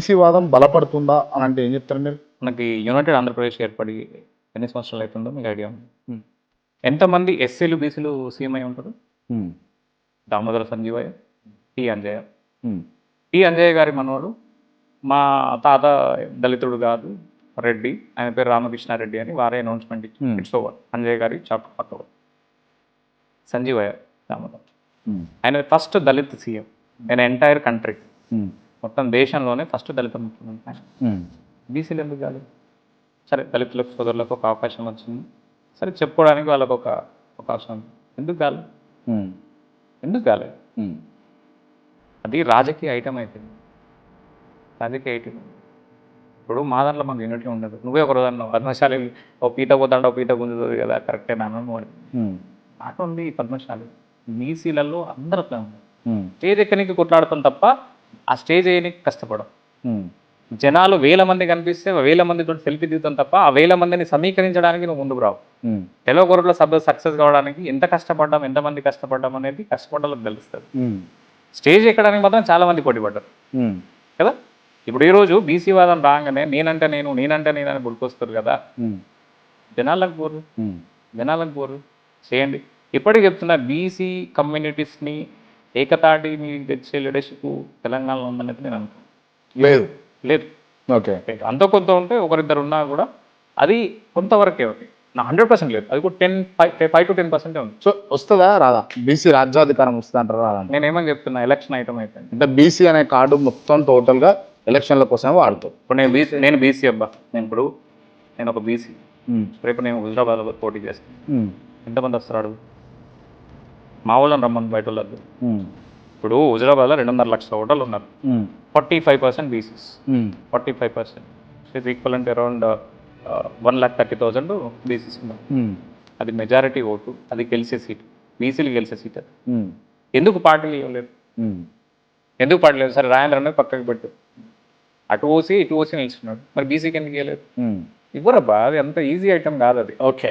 BC వాదం బలపడుతుందా అని అంటే ఏం చెప్తారు మీరు? మనకి యునైటెడ్ ఆంధ్రప్రదేశ్ ఏర్పడి ఎన్ని సంవత్సరాలు అవుతుందో మీకు ఐడియా ఉంది? ఎంతమంది ఎస్సీలు బీసీలు సీఎం అయి ఉంటారు? దామోదర సంజీవయ్య టి అంజయ్య. టి అంజయ్య గారి మనవాడు మా తాత దళితుడు కాదు రెడ్డి. ఆయన పేరు రామకృష్ణారెడ్డి అని వారే అనౌన్స్మెంట్ ఇచ్చి Hmm. ఇట్స్ ఓవర్ అంజయ్య గారి చాప్టర్ పక్క సంజీవయ్య దామోదర్. ఆయన ఫస్ట్ దళిత్ సీఎం ఆయన ఎంటైర్ కంట్రీ మొత్తం దేశంలోనే ఫస్ట్ దళిత ముఖ్యమంత్రి. బీసీలు ఎందుకు కాదు సరే దళితులకు సోదరులకు ఒక అవకాశం వచ్చింది. సరే చెప్పుకోవడానికి వాళ్ళకు ఒక అవకాశం. ఎందుకు కాలేదు? ఎందుకు కాలేదు? అది రాజకీయ ఐటమ్ అయిపోయింది రాజకీయ ఐటమ్ ఇప్పుడు మా దాంట్లో మాకు యూనిటీ ఉండదు. నువ్వే ఒక రోజు అన్నావు పద్మశాలి ఓ పీట పోతాడు ఓ పీట గుంజుతుంది కదా కరెక్టే నాన్న నాట్ ఓన్లీ పద్మశాలి. బీసీలలో అందరూ అట్లా ఉన్నారు స్టేజ్ ఎక్కనికి కొట్లాడతాం తప్ప ఆ స్టేజ్ వేయడానికి కష్టపడం. జనాలు వేల మంది కనిపిస్తే వేల మందితో సెల్ఫీ దిగుతాం తప్ప ఆ వేల మందిని సమీకరించడానికి నువ్వు ముందుకు రావు. తెలుగు కొరట్లో సభ సక్సెస్ కావడానికి ఎంత కష్టపడ్డాం ఎంతమంది కష్టపడ్డాం అనేది కష్టపడ్డానికి తెలుస్తుంది. స్టేజ్ ఎక్కడానికి మాత్రం చాలా మంది పోటీ పడ్డారు. కదా? ఇప్పుడు ఈరోజు బీసీ వాదం రాగానే నేనంటే నేను నేనంటే నేనని గుర్తొస్తారు కదా? జనాలకు పోరు జనాలకు పోరు చేయండి. ఇప్పటికి చెప్తున్నా బీసీ కమ్యూనిటీస్ని ఏకతాటి మీ తెచ్చే లీడర్షిప్ తెలంగాణలో ఉందనేది నేను అనుకుంటున్నాను లేదు. లేదు. ఓకే. అంత కొంత ఉంటే ఒకరిద్దరు ఉన్నా కూడా అది కొంతవరకే ఉంది. నా హండ్రెడ్ పర్సెంట్ లేదు. అది కూడా ten five five to ten పర్సెంటే ఉంది. సో వస్తుందా? రాదా? బీసీ రాజ్యాధికారం వస్తుంది అంటారా రాదా? నేను ఏమని చెప్తున్నా ఎలక్షన్ ఐటమ్ అయిపోయింది. అంటే బీసీ అనే కార్డు మొత్తం టోటల్గా ఎలక్షన్ల కోసమే వాడుతారు. ఇప్పుడు నేను బీసీ నేను బీసీ అబ్బా. నేను ఇప్పుడు నేను ఒక బీసీ. రేపు నేను హుజరాబాద్లో పోటీ చేస్తాను ఎంతమంది వస్తారు అడుగు? మా వాళ్ళని రమ్మని బయట వాళ్ళు. ఇప్పుడు హుజరాబాద్లో రెండున్నర లక్షల ఓటర్లు ఉన్నారు. Forty five percent BCs. Forty five percent. It equal అంటే around one lakh thirty thousand BCs ఉన్నారు. అది మెజారిటీ ఓటు అది గెలిచే సీట్ బీసీలు గెలిచే సీట్ అది. ఎందుకు పార్టీలు ఇవ్వలేదు? ఎందుకు పార్టీ లేదు సరే రాయంద్ర అనేది పక్కకి పెట్టు. అటు ఓసి ఇటు ఓసి నిలుచున్నాడు మరి బీసీకి ఎందుకు ఇవ్వలేదు? ఇవ్వరబ్బా అది అంత ఈజీ ఐటమ్ కాదు అది. ఓకే